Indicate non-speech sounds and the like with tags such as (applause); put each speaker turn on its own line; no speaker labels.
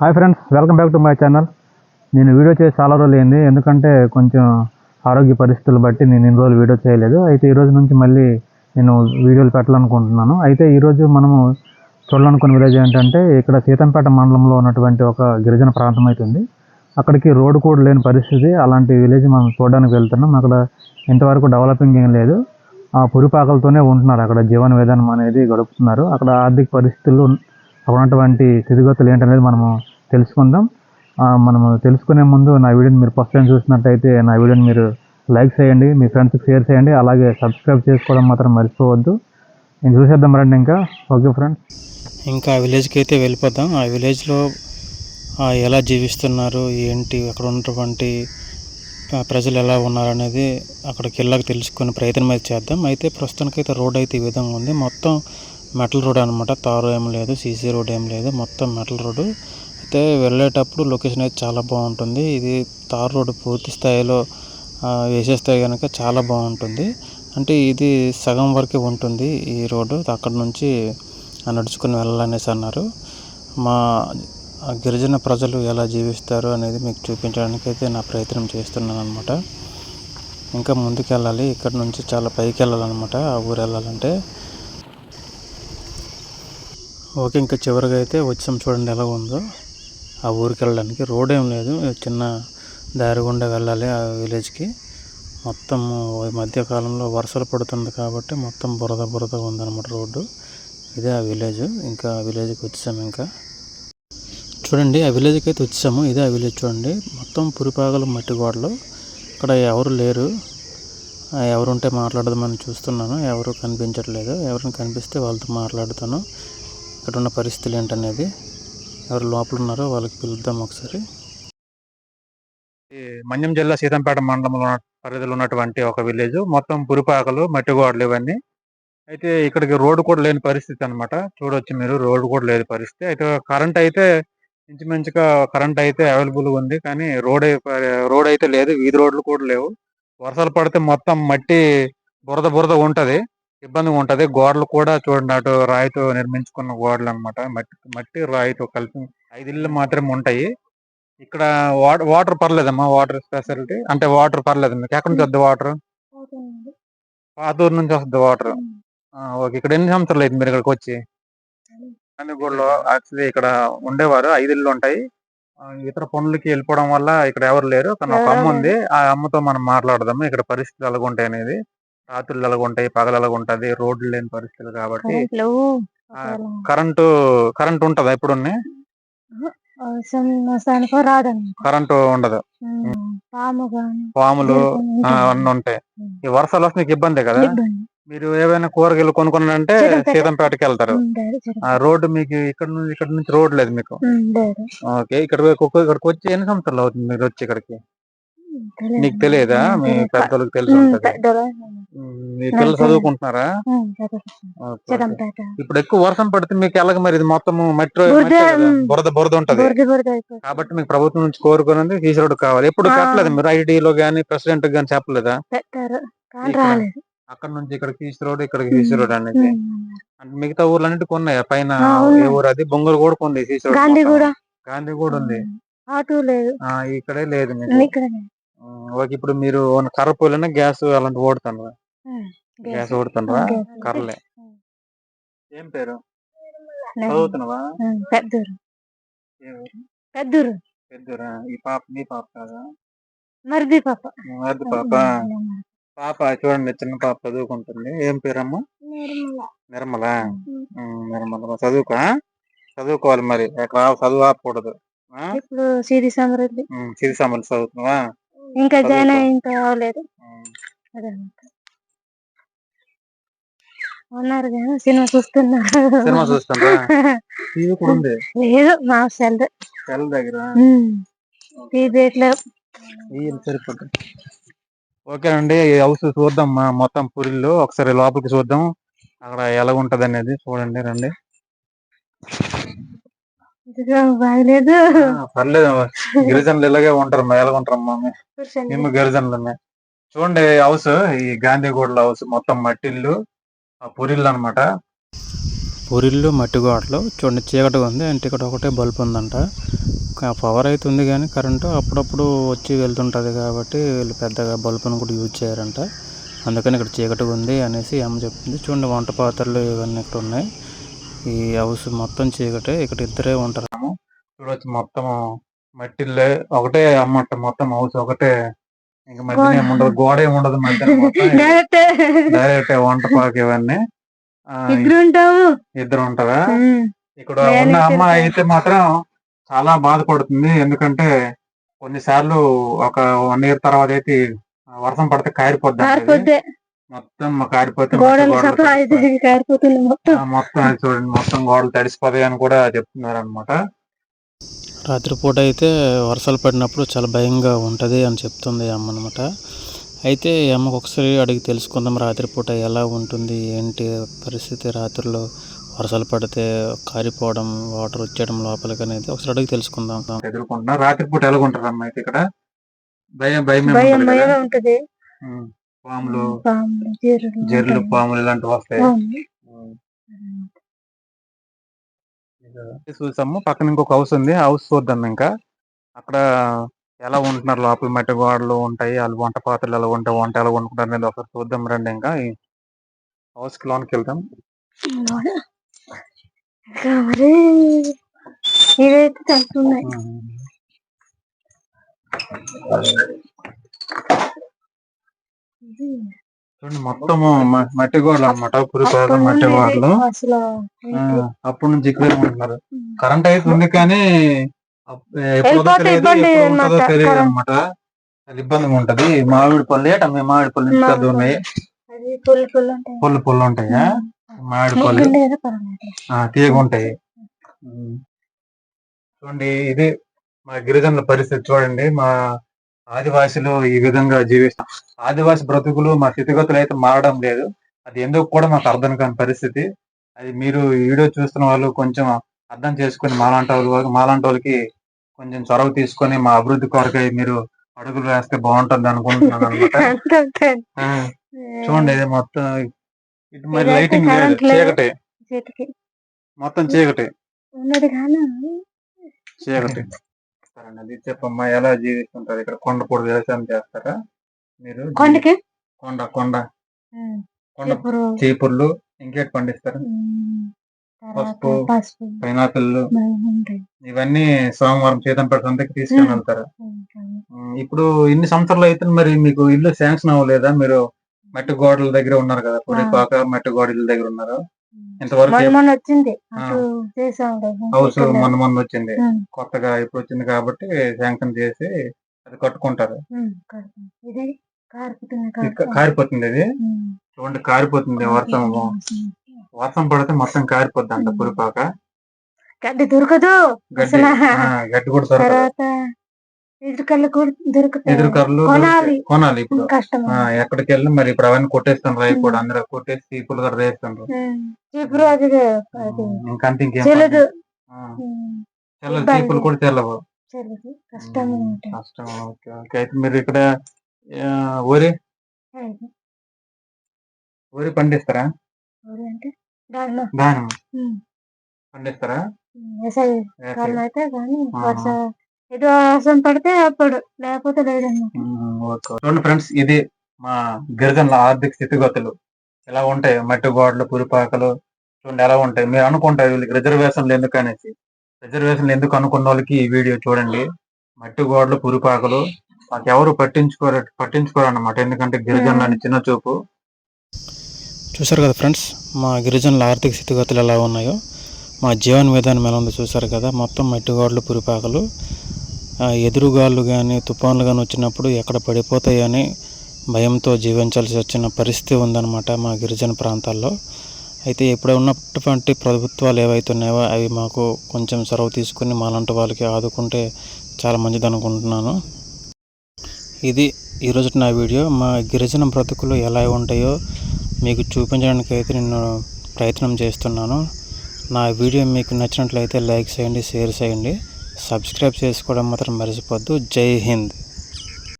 hi friends welcome back to my channel నేను video చేసి చాలా రోజులు అయింది ఎందుకంటే కొంచెం ఆరోగ్య పరిస్థితులు బట్టి నేను ఇన్ని రోజులు వీడియో చేయలేదు అయితే ఈరోజు నుంచి మళ్ళీ నేను వీడియోలు పెట్టాలనుకుంటున్నాను అయితే ఈరోజు మనము చూడాలనుకున్న విలేజ్ ఏంటంటే ఇక్కడ సీతంపేట మండలంలో ఉన్నటువంటి ఒక గిరిజన ప్రాంతం అవుతుంది అక్కడికి రోడ్డు కూడా లేని పరిస్థితి అలాంటి విలేజ్ మనం చూడడానికి వెళ్తున్నాం అక్కడ ఇంతవరకు డెవలపింగ్ ఏం లేదు ఆ పురిపాకలతోనే ఉంటున్నారు అక్కడ జీవన విధానం అనేది గడుపుతున్నారు అక్కడ ఆర్థిక పరిస్థితులు అక్కడ ఉన్నటువంటి స్థితిగతులు ఏంటనేది మనము తెలుసుకుందాం మనము తెలుసుకునే ముందు నా వీడియోని మీరు ఫస్ట్ టైం చూసినట్టయితే నా వీడియోని మీరు లైక్ చేయండి మీ ఫ్రెండ్స్కి షేర్ చేయండి అలాగే సబ్స్క్రైబ్ చేసుకోవడం మాత్రం మర్చిపోవద్దు నేను చూసేద్దాం రండి ఇంకా ఓకే ఫ్రెండ్స్
ఇంకా విలేజ్కి అయితే వెళ్ళిపోతాం ఆ విలేజ్లో ఎలా జీవిస్తున్నారు ఏంటి అక్కడ ఉన్నటువంటి ప్రజలు ఎలా ఉన్నారనేది అక్కడికి వెళ్ళాక తెలుసుకునే ప్రయత్నం అయితే చేద్దాం అయితే ప్రస్తుతానికి అయితే రోడ్ అయితే ఈ విధంగా ఉంది మొత్తం మెటల్ రోడ్ అనమాట తారు ఏం లేదు సీసీ రోడ్ ఏం లేదు మొత్తం మెటల్ రోడ్ అయితే వెళ్ళేటప్పుడు లొకేషన్ అయితే చాలా బాగుంటుంది ఇది తారు రోడ్ పూర్తి స్థాయిలో వేసేస్తే కనుక చాలా బాగుంటుంది అంటే ఇది సగం వరకే ఉంటుంది ఈ రోడ్డు అక్కడ నుంచి నడుచుకుని వెళ్ళాలనేసి అన్నారు మా గిరిజన ప్రజలు ఎలా జీవిస్తారు అనేది మీకు చూపించడానికి అయితే నా ప్రయత్నం చేస్తున్నాను అనమాట ఇంకా ముందుకు వెళ్ళాలి ఇక్కడ నుంచి చాలా పైకి వెళ్ళాలన్నమాట ఆ ఊరు వెళ్ళాలంటే ఓకే ఇంకా చివరిగా అయితే వచ్చాం చూడండి ఎలా ఉందో ఆ ఊరికి వెళ్ళడానికి రోడ్ ఏం లేదు చిన్న దారి గుండా వెళ్ళాలి ఆ విలేజ్కి మొత్తం ఈ మధ్యకాలంలో వర్షాలు పడుతుంది కాబట్టి మొత్తం బురద బురద ఉందన్నమాట రోడ్డు ఇదే ఆ విలేజ్ ఇంకా ఆ విలేజ్కి వచ్చాము ఇంకా చూడండి ఆ విలేజ్కి అయితే వచ్చాము ఇదే ఆ విలేజ్ చూడండి మొత్తం పురిపాగలు మట్టి గోడలు ఇక్కడ ఎవరు లేరు ఎవరుంటే మాట్లాడదామని చూస్తున్నాను ఎవరు కనిపించట్లేదు ఎవరిని కనిపిస్తే వాళ్ళతో మాట్లాడుతాను ఇక్కడ ఉన్న పరిస్థితులు ఏంటనేది ఎవరు లోపల ఉన్నారో వాళ్ళకి పిలుద్దాం ఒకసారి
మన్యం జిల్లా సీతంపేట మండలంలో పరిధిలో ఉన్నటువంటి ఒక విలేజ్ మొత్తం పురిపాకలు మట్టి గోడలు ఇవన్నీ అయితే ఇక్కడికి రోడ్డు కూడా లేని పరిస్థితి అనమాట చూడొచ్చు మీరు రోడ్డు కూడా లేని పరిస్థితి అయితే కరెంట్ అయితే ఇంచుమించుగా కరెంట్ అయితే అవైలబుల్ ఉంది కానీ రోడ్ రోడ్ అయితే లేదు వీధి రోడ్లు కూడా లేవు వర్షాలు పడితే మొత్తం మట్టి బురద బురద ఉంటుంది ఇబ్బందిగా ఉంటది గోడలు కూడా చూడండి అటు రాయితో నిర్మించుకున్న గోడలు అనమాట మట్టి మట్టి రాయితో కలిపి ఐదు ఇళ్ళు మాత్రమే ఉంటాయి ఇక్కడ వాటర్ పర్లేదమ్మా వాటర్ స్పెషాలిటీ అంటే వాటర్ పర్లేదు మీకు ఎక్కడి నుంచి వద్దు వాటర్ పాతూరు నుంచి వస్తుంది వాటర్ ఓకే ఇక్కడ ఎన్ని సంవత్సరాలు అయింది మీరు ఇక్కడికి వచ్చి నందిగూడలో యాక్చువల్లీ ఇక్కడ ఉండేవారు ఐదు ఇళ్ళు ఉంటాయి ఇతర పనులకి వెళ్ళిపోవడం వల్ల ఇక్కడ ఎవరు లేరు కానీ ఒక అమ్మ ఉంది ఆ అమ్మతో మనం మాట్లాడదాము ఇక్కడ పరిస్థితులు ఎలాగుంటాయి అనేది రాత్రులు అలాగుంటాయి పగలు అలాగుంటది రోడ్లు లేని పరిస్థితులు కాబట్టి కరెంటు కరెంట్ ఉంటదా ఇప్పుడు కరెంటు ఉండదు పాములు అన్నీ ఉంటాయి ఈ వర్షాలు వస్తే మీకు ఇబ్బంది కదా మీరు ఏవైనా కూరగాయలు కొనుక్కున్నారంటే సీతంపేటకి వెళ్తారు ఆ రోడ్డు మీకు ఇక్కడ నుంచి ఇక్కడ నుంచి రోడ్ లేదు మీకు ఓకే ఇక్కడ ఇక్కడికి వచ్చి ఎన్ని సంవత్సరాలు అవుతుంది మీరు వచ్చి ఇక్కడికి నీకు తెలియదా మీ పెద్దలకు తెలిసి ఉంటుంది మీ పిల్లలు చదువుకుంటున్నారా ఇప్పుడు ఎక్కువ వర్షం పడితే మీకు ఎలాగ మరి ఇది మొత్తం మెట్రో బురద బురద ఉంటది కాబట్టి మీకు ప్రభుత్వం నుంచి కోరుకున్నది రోడ్ కావాలి ఎప్పుడు కట్టలేదు మీరు ఐడిలో గానీ ప్రెసిడెంట్ గానీ చెప్పలేదా అక్కడ నుంచి ఇక్కడ రోడ్ ఇక్కడ ఫీజు రోడ్ అనేది అంటే మిగతా ఊర్లు ఊర్లన్నిటి కొన్నాయి పైన ఏ ఊరు అది బొంగులు కూడా కొంది గాంధీ కూడా ఉంది కూడా ఉంది ఇక్కడే లేదు ఇప్పుడు మీరు కర్ర గ్యాస్ అలాంటి ఓడతాను గ్యాస్ కొడుతుండ్రా కర్లే ఏం పేరు చదువుతున్నావా పెద్దూరు పెద్దూరు ఈ పాప మీ పాప కాదా మరిది పాప మరిది పాప పాప చూడండి చిన్న పాప చదువుకుంటుంది ఏం పేరమ్మా నిర్మల నిర్మల చదువుకో చదువుకోవాలి మరి ఎక్కడ చదువు ఆపకూడదు
ఇప్పుడు సిరి సమృద్ధి
సిరి సమృద్ధి చదువుతున్నావా
ఇంకా జాయిన్ ఇంకా అవ్వలేదు ఉన్నారు కానీ సినిమా చూస్తున్నారు
సినిమా చూస్తారా
లేదు మా సెల్
సెల్ దగ్గర ఓకేనండి ఈ హౌస్ చూద్దాం మొత్తం పూరిలో ఒకసారి లోపలికి చూద్దాం అక్కడ ఎలా ఉంటది అనేది చూడండి రండి బాగలేదు పర్లేదు గిరిజనులు ఇలాగే ఉంటారు ఎలా ఉంటారమ్మా మేము గిరిజనులు చూడండి హౌస్ ఈ గాంధీగూడలో హౌస్ మొత్తం మట్టిల్లు పూరిళ్ళు అనమాట
పూరిళ్ళు మట్టి గోడలు చూడండి చీకటిగా ఉంది అంటే ఇక్కడ ఒకటే బల్బ్ ఉందంట పవర్ అయితే ఉంది కానీ కరెంటు అప్పుడప్పుడు వచ్చి వెళ్తుంటుంది కాబట్టి వీళ్ళు పెద్దగా బల్బును కూడా యూజ్ చేయరంట అందుకని ఇక్కడ చీకటిగా ఉంది అనేసి అమ్మ చెప్తుంది చూడండి వంట పాత్రలు ఇవన్నీ ఇక్కడ ఉన్నాయి ఈ హౌస్ మొత్తం చీకటే ఇక్కడ ఇద్దరే ఉంటారు
చూడవచ్చు మొత్తం మట్టిల్లే ఒకటే అమ్మట మొత్తం హౌస్ ఒకటే ఇంకా మధ్యన ఏముండదు గోడ ఏముండదు మధ్యన (laughs) డైరెక్ట్ డైరెక్ట్ వంట పాక ఇవన్నీ ఇద్దరు ఉంటారా ఇక్కడ ఉన్న అమ్మ అయితే మాత్రం చాలా బాధపడుతుంది ఎందుకంటే కొన్నిసార్లు ఒక వన్ ఇయర్ తర్వాత అయితే వర్షం పడితే కారిపోద్ది మొత్తం కారిపోతే మొత్తం చూడండి మొత్తం గోడలు తడిసిపోతాయి అని కూడా చెప్తున్నారు అనమాట
రాత్రిపూట అయితే వర్షాలు పడినప్పుడు చాలా భయంగా ఉంటుంది అని చెప్తుంది అమ్మ అనమాట అయితే ఈ అమ్మకు ఒకసారి అడిగి తెలుసుకుందాం రాత్రిపూట ఎలా ఉంటుంది ఏంటి పరిస్థితి రాత్రిలో వర్షాలు పడితే కారిపోవడం వాటర్ వచ్చేయడం లోపలికి అనేది ఒకసారి అడిగి తెలుసుకుందాం
ఎదుర్కొంటున్నా రాత్రిపూట ఎలా ఉంటారు అమ్మ అయితే ఇక్కడ భయం భయం ఉంటుంది పాములు జర్లు పాములు ఇలాంటివి వస్తాయి చూసాము పక్కన ఇంకొక హౌస్ ఉంది హౌస్ చూద్దాం ఇంకా అక్కడ ఎలా ఉంటున్నారు లోపల మట్టి గోడలు ఉంటాయి వాళ్ళు వంట పాత్రలు ఎలా ఉంటాయి వంట ఎలా వండుకుంటారు అనేది ఒకసారి చూద్దాం రండి ఇంకా హౌస్ కి లోనికి వెళ్దాం ఇదైతే చూడండి మొత్తము మట్టి గోడలు అనమాట పురిపాలు మట్టి గోడలు అప్పటి నుంచి ఇక్కడ ఉంటున్నారు కరెంట్ అయితే ఉంది కానీ ఎప్పుడు తెలియదు అనమాట ఇబ్బందిగా ఉంటది మామిడి పళ్ళు ఏట మీ మామిడి పళ్ళు ఇంత ఉన్నాయి పళ్ళు పళ్ళు ఉంటాయా మామిడి పళ్ళు తీగ ఉంటాయి చూడండి ఇది మా గిరిజనుల పరిస్థితి చూడండి మా ఆదివాసులు ఈ విధంగా జీవిస్తాం ఆదివాసి బ్రతుకులు మా స్థితిగతులు అయితే మారడం లేదు అది ఎందుకు కూడా మాకు అర్థం కాని పరిస్థితి అది మీరు వీడియో చూస్తున్న వాళ్ళు కొంచెం అర్థం చేసుకుని మాలాంటి వాళ్ళు మాలాంటి వాళ్ళకి కొంచెం చొరవ తీసుకొని మా అభివృద్ధి కొరకై మీరు అడుగులు వేస్తే బాగుంటుంది అనుకుంటున్నాను అనమాట (laughs) చూడండి ఇది మొత్తం ఇటు మరి లైటింగ్ చీకటి మొత్తం చీకటి చీకటి చేస్తారండి అది చెప్పమ్మా ఎలా జీవిస్తుంటారు ఇక్కడ కొండపూడి వ్యవసాయం చేస్తారా
మీరు కొండకి
కొండ కొండ కొండ చీపుర్లు ఇంకేటి పండిస్తారు పసుపు పైనాపిల్ ఇవన్నీ సోమవారం చేతంపేట సంతకి తీసుకుని వెళ్తారు ఇప్పుడు ఇన్ని సంవత్సరాలు అయితే మరి మీకు ఇల్లు శాంక్షన్ అవ్వలేదా మీరు మట్టి గోడల దగ్గర ఉన్నారు కదా పొడిపాక మట్టి గోడల దగ్గర ఉన్నారు మొన్న వచ్చింది మొన్న వచ్చింది కొత్తగా ఇప్పుడు వచ్చింది కాబట్టి శాంక్షన్ చేసి అది కట్టుకుంటారు కారిపోతుంది అది చూడండి కారిపోతుంది వర్షం వర్షం పడితే మొత్తం కారిపోద్ది అంట పురిపాక
గడ్డి దొరకదు గడ్డి కూడా ఎదురుకర్లు
కొనాలి ఎక్కడికి వెళ్ళి మరి ఇప్పుడు అవన్నీ కొట్టేస్తాను అవి కూడా అందరూ కొట్టేసి చీపులు కూడా వేస్తుండ్రు చీపు అది అది చీపులు కూడా చెల్లవు అయితే మీరు ఇక్కడ వరి వరి పండిస్తారా ఎవరంటే పండిస్తారా
ఉమ్, ఏదో అవసరం పడితే అప్పుడు లేకపోతే లేదండి
చూడండి ఫ్రెండ్స్ ఇది మా గిరిజనుల ఆర్థిక స్థితిగతులు ఎలా ఉంటాయి మట్టి గోడలు పురిపాకలు చూడండి ఎలా ఉంటాయి మీరు అనుకుంటారు వీళ్ళకి రిజర్వేషన్లు ఎందుకు అనేసి రిజర్వేషన్లు ఎందుకు అనుకున్న వాళ్ళకి ఈ వీడియో చూడండి మట్టి గోడలు పురిపాకలు మాకు ఎవరు పట్టించుకోరు పట్టించుకోరు అన్నమాట ఎందుకంటే అని చిన్న చూపు
చూసారు కదా ఫ్రెండ్స్ మా గిరిజనుల ఆర్థిక స్థితిగతులు ఎలా ఉన్నాయో మా జీవన విధానం ఎలా ఉందో చూసారు కదా మొత్తం మట్టి గోడలు పురిపాకలు ఎదురుగాళ్ళు కానీ తుఫాన్లు కానీ వచ్చినప్పుడు ఎక్కడ పడిపోతాయని భయంతో జీవించాల్సి వచ్చిన పరిస్థితి ఉందన్నమాట మా గిరిజన ప్రాంతాల్లో అయితే ఇప్పుడు ఉన్నటువంటి ప్రభుత్వాలు ఏవైతున్నాయో అవి మాకు కొంచెం చొరవ తీసుకుని మాలాంటి వాళ్ళకి ఆదుకుంటే చాలా మంచిది అనుకుంటున్నాను ఇది ఈరోజు నా వీడియో మా గిరిజన బ్రతుకులు ఎలా ఉంటాయో మీకు చూపించడానికి అయితే నేను ప్రయత్నం చేస్తున్నాను నా వీడియో మీకు నచ్చినట్లయితే లైక్ చేయండి షేర్ చేయండి సబ్స్క్రైబ్ చేసుకోవడం మాత్రం మర్చిపోద్దు జై హింద్